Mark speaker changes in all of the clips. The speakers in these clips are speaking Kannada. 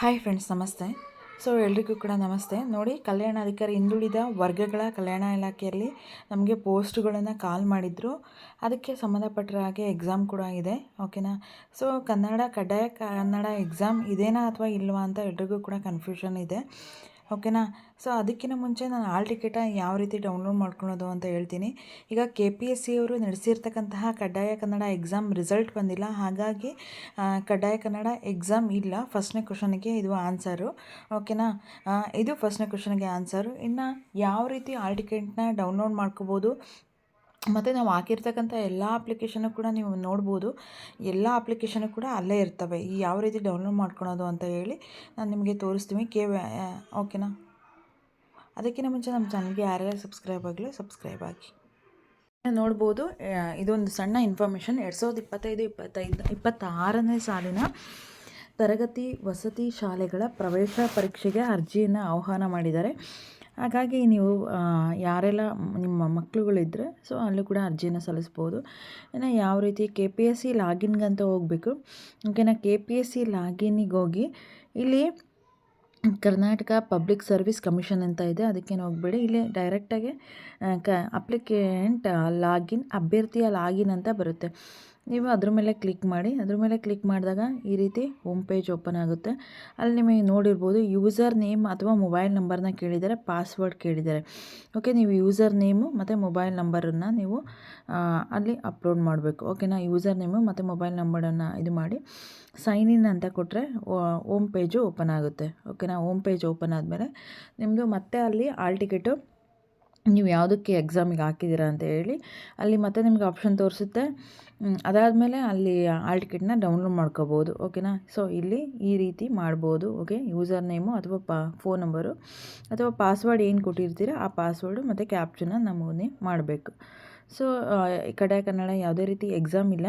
Speaker 1: ಹಾಯ್ ಫ್ರೆಂಡ್ಸ್ ನಮಸ್ತೆ. ಸೊ ಎಲ್ರಿಗೂ ಕೂಡ ನಮಸ್ತೆ. ನೋಡಿ ಕಲ್ಯಾಣ ಅಧಿಕಾರಿ ಹಿಂದುಳಿದ ವರ್ಗಗಳ ಕಲ್ಯಾಣ ಇಲಾಖೆಯಲ್ಲಿ ನಮಗೆ ಪೋಸ್ಟ್ಗಳನ್ನು ಕಾಲ್ ಮಾಡಿದ್ರು. ಅದಕ್ಕೆ ಸಂಬಂಧಪಟ್ಟ ಹಾಗೆ ಎಕ್ಸಾಮ್ ಕೂಡ ಇದೆ ಓಕೆನಾ ಸೊ ಕನ್ನಡ ಕಡ್ಡಾಯ ಕನ್ನಡ ಎಕ್ಸಾಮ್ ಇದೇನಾ ಅಥವಾ ಇಲ್ವಾ ಅಂತ ಎಲ್ರಿಗೂ ಕೂಡ ಕನ್ಫ್ಯೂಷನ್ ಇದೆ. ಓಕೆನಾ? ಸೊ, ಅದಕ್ಕಿಂತ ಮುಂಚೆ ನಾನು ಆಲ್ ಟಿಕೆಟ ಯಾವ ರೀತಿ ಡೌನ್ಲೋಡ್ ಮಾಡ್ಕೊಳೋದು ಅಂತ ಹೇಳ್ತೀನಿ. ಈಗ ಕೆ ಪಿ ಎಸ್ ಸಿ ಅವರು ನಡೆಸಿರ್ತಕ್ಕಂತಹ ಕಡ್ಡಾಯ ಕನ್ನಡ ಎಕ್ಸಾಮ್ ರಿಸಲ್ಟ್ ಬಂದಿಲ್ಲ. ಹಾಗಾಗಿ ಕಡ್ಡಾಯ ಕನ್ನಡ ಎಕ್ಸಾಮ್ ಇಲ್ಲ. ಫಸ್ಟ್ನೇ ಕ್ವಶನಿಗೆ ಇದು ಆನ್ಸರು. ಓಕೆನಾ? ಇದು ಫಸ್ಟ್ನೇ ಕ್ವಶನ್ಗೆ ಆನ್ಸರು. ಇನ್ನು ಯಾವ ರೀತಿ ಆಲ್ ಟಿಕೆಟ್ನ ಡೌನ್ಲೋಡ್ ಮಾಡ್ಕೋಬೋದು? ಮತ್ತು ನಾವು ಹಾಕಿರ್ತಕ್ಕಂಥ ಎಲ್ಲ ಅಪ್ಲಿಕೇಶನ್ನು ಕೂಡ ನೀವು ನೋಡ್ಬೋದು. ಎಲ್ಲ ಅಪ್ಲಿಕೇಶನು ಕೂಡ ಅಲ್ಲೇ ಇರ್ತವೆ. ಈ ಯಾವ ರೀತಿ ಡೌನ್ಲೋಡ್ ಮಾಡ್ಕೊಳೋದು ಅಂತ ಹೇಳಿ ನಾನು ನಿಮಗೆ ತೋರಿಸ್ತೀನಿ. ಕೆ ಓಕೆನಾ ಅದಕ್ಕಿಂತ ಮುಂಚೆ ನಮ್ಮ ಚಾನಲ್ಗೆ ಯಾರ್ಯಾರು ಸಬ್ಸ್ಕ್ರೈಬ್ ಆಗಲಿ ಸಬ್ಸ್ಕ್ರೈಬ್ ಆಗಿ. ನೋಡ್ಬೋದು ಇದೊಂದು ಸಣ್ಣ ಇನ್ಫಾರ್ಮೇಷನ್ ಎರಡು ಸಾವಿರದ ಇಪ್ಪತ್ತೈದು ಇಪ್ಪತ್ತೈದು, ಇಪ್ಪತ್ತಾರನೇ ಸಾಲಿನ ತರಗತಿ ವಸತಿ ಶಾಲೆಗಳ ಪ್ರವೇಶ ಪರೀಕ್ಷೆಗೆ ಅರ್ಜಿಯನ್ನು ಆಹ್ವಾನ ಮಾಡಿದ್ದಾರೆ. ಹಾಗಾಗಿ ನೀವು ಯಾರೆಲ್ಲ ನಿಮ್ಮ ಮಕ್ಕಳುಗಳಿದ್ರೆ ಸೊ ಅಲ್ಲೂ ಕೂಡ ಅರ್ಜಿಯನ್ನು ಸಲ್ಲಿಸ್ಬೋದು. ಇನ್ನು ಯಾವ ರೀತಿ ಕೆ ಪಿ ಎಸ್ ಸಿ ಲಾಗಿನ್ಗಂತ ಹೋಗಬೇಕು. ಓಕೆನಾ ಕೆ ಪಿ ಎಸ್ ಸಿ ಲಾಗಿನ್ನಿಗೆ ಹೋಗಿ ಇಲ್ಲಿ ಕರ್ನಾಟಕ ಪಬ್ಲಿಕ್ ಸರ್ವಿಸ್ ಕಮಿಷನ್ ಅಂತ ಇದೆ. ಅದಕ್ಕೇನು ಹೋಗಬೇಡಿ. ಇಲ್ಲಿ ಡೈರೆಕ್ಟಾಗಿ ಕ ಅಪ್ಲಿಕೇಂಟ್ ಲಾಗಿನ್ ಅಭ್ಯರ್ಥಿಯ ಲಾಗಿನ್ ಅಂತ ಬರುತ್ತೆ. ನೀವು ಅದ್ರ ಮೇಲೆ ಕ್ಲಿಕ್ ಮಾಡಿ, ಅದ್ರ ಮೇಲೆ ಕ್ಲಿಕ್ ಮಾಡಿದಾಗ ಈ ರೀತಿ ಹೋಮ್ ಪೇಜ್ ಓಪನ್ ಆಗುತ್ತೆ. ಅಲ್ಲಿ ನಿಮಗೆ ನೋಡಿರ್ಬೋದು ಯೂಸರ್ ನೇಮ್ ಅಥವಾ ಮೊಬೈಲ್ ನಂಬರ್ನ ಕೇಳಿದರೆ ಪಾಸ್ವರ್ಡ್ ಕೇಳಿದ್ದಾರೆ ಓಕೆ ನೀವು ಯೂಸರ್ ನೇಮು ಮತ್ತು ಮೊಬೈಲ್ ನಂಬರನ್ನು ನೀವು ಅಲ್ಲಿ ಅಪ್ಲೋಡ್ ಮಾಡಬೇಕು. ಓಕೆನಾ ಯೂಸರ್ ನೇಮು ಮತ್ತು ಮೊಬೈಲ್ ನಂಬರನ್ನು ಇದು ಮಾಡಿ ಸೈನ್ ಇನ್ ಅಂತ ಕೊಟ್ಟರೆ ಓಮ್ ಪೇಜು ಓಪನ್ ಆಗುತ್ತೆ. ಓಕೆನಾ ಹೋಮ್ ಪೇಜ್ ಓಪನ್ ಆದಮೇಲೆ ನಿಮ್ಮದು ಮತ್ತೆ ಅಲ್ಲಿ ಆಲ್ ಟಿಕೆಟು ನೀವು ಯಾವುದಕ್ಕೆ ಎಕ್ಸಾಮಿಗೆ ಹಾಕಿದ್ದೀರಾ ಅಂತ ಹೇಳಿ, ಅಲ್ಲಿ ಮತ್ತೆ ನಿಮಗೆ ಆಪ್ಷನ್ ತೋರಿಸುತ್ತೆ. ಅದಾದಮೇಲೆ ಅಲ್ಲಿ ಆಲ್ ಟಿಕೆಟ್ನ ಡೌನ್ಲೋಡ್ ಮಾಡ್ಕೋಬೋದು ಓಕೆನಾ ಸೊ ಇಲ್ಲಿ ಈ ರೀತಿ ಮಾಡ್ಬೋದು ಓಕೆ ಯೂಸರ್ ನೇಮು ಅಥವಾ ಪಾ ಫೋನ್ ನಂಬರು ಅಥವಾ ಪಾಸ್ವರ್ಡ್ ಏನು ಕೊಟ್ಟಿರ್ತೀರ, ಆ ಪಾಸ್ವರ್ಡು ಮತ್ತು ಕ್ಯಾಪ್ಚನ್ನ ನಮೂನೆ ಮಾಡಬೇಕು. ಸೊ ಕಡೆ ಕನ್ನಡ ಯಾವುದೇ ರೀತಿ ಎಕ್ಸಾಮ್ ಇಲ್ಲ.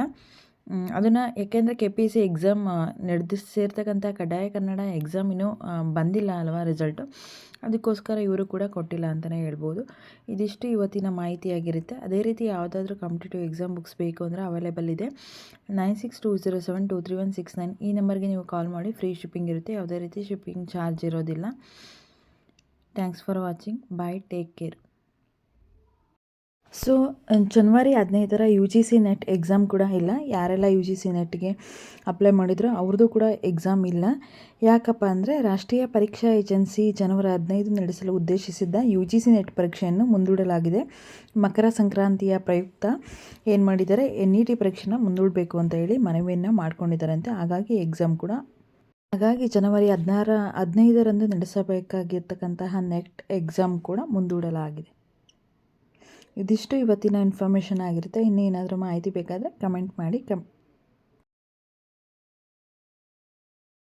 Speaker 1: ಅದನ್ನು ಏಕೆಂದರೆ ಕೆ ಪಿ ಸಿ ಎಕ್ಸಾಮ್ ನಡೆದಿಸಿರ್ತಕ್ಕಂಥ ಕಡ್ಡಾಯ ಕನ್ನಡ ಎಕ್ಸಾಮ್ ಇನ್ನೂ ಬಂದಿಲ್ಲ ಅಲ್ವಾ ರಿಸಲ್ಟು ಅದಕ್ಕೋಸ್ಕರ ಇವರು ಕೂಡ ಕೊಟ್ಟಿಲ್ಲ ಅಂತಲೇ ಹೇಳ್ಬೋದು. ಇದಿಷ್ಟು ಇವತ್ತಿನ ಮಾಹಿತಿಯಾಗಿರುತ್ತೆ. ಅದೇ ರೀತಿ ಯಾವುದಾದ್ರೂ ಕಾಂಪಿಟೇಟಿವ್ ಎಕ್ಸಾಮ್ ಬುಕ್ಸ್ ಬೇಕು ಅಂದರೆ ಅವೈಲೇಬಲ್ ಇದೆ. Nine six two zero seven two three one six nine ಈ ನಂಬರ್ಗೆ ನೀವು ಕಾಲ್ ಮಾಡಿ. ಫ್ರೀ ಶಿಪ್ಪಿಂಗ್ ಇರುತ್ತೆ. ಯಾವುದೇ ರೀತಿ ಶಿಪ್ಪಿಂಗ್ ಚಾರ್ಜ್ ಇರೋದಿಲ್ಲ. Thanks for watching bye take care so ಜನವರಿ ಹದಿನೈದರ U G C NET exam ಕೂಡ ಇಲ್ಲ. ಯಾರೆಲ್ಲ ಯು ಜಿ ಸಿ ನೆಟ್ಗೆ ಅಪ್ಲೈ ಮಾಡಿದ್ರು ಅವ್ರದ್ದು ಕೂಡ ಎಕ್ಸಾಮ್ ಇಲ್ಲ. ಯಾಕಪ್ಪ ಅಂದರೆ ರಾಷ್ಟ್ರೀಯ ಪರೀಕ್ಷಾ ಏಜೆನ್ಸಿ ಜನವರಿ ಹದಿನೈದು ನಡೆಸಲು ಉದ್ದೇಶಿಸಿದ್ದ ಯು ಜಿ ಸಿ ನೆಟ್ ಪರೀಕ್ಷೆಯನ್ನು ಮುಂದೂಡಲಾಗಿದೆ. ಮಕರ ಸಂಕ್ರಾಂತಿಯ ಪ್ರಯುಕ್ತ ಏನು ಮಾಡಿದ್ದಾರೆ? ಎನ್ ಇ ಟಿ ಪರೀಕ್ಷೆನ ಮುಂದೂಡಬೇಕು ಅಂತ ಹೇಳಿ ಮನವಿಯನ್ನು ಮಾಡ್ಕೊಂಡಿದ್ದಾರಂತೆ. ಹಾಗಾಗಿ ಎಕ್ಸಾಮ್ ಕೂಡ. ಹಾಗಾಗಿ ಜನವರಿ ಹದಿನಾರ, ಹದಿನೈದರಂದು ನಡೆಸಬೇಕಾಗಿರ್ತಕ್ಕಂತಹ ನೆಟ್ ಎಕ್ಸಾಮ್ ಕೂಡ ಮುಂದೂಡಲಾಗಿದೆ. ಇದಿಷ್ಟು ಇವತ್ತಿನ ಇನ್ಫಾರ್ಮೇಷನ್ ಆಗಿರುತ್ತೆ. ಇನ್ನೇನಾದರೂ ಮಾಹಿತಿ ಬೇಕಾದರೆ ಕಮೆಂಟ್ ಮಾಡಿ. ಕಮ್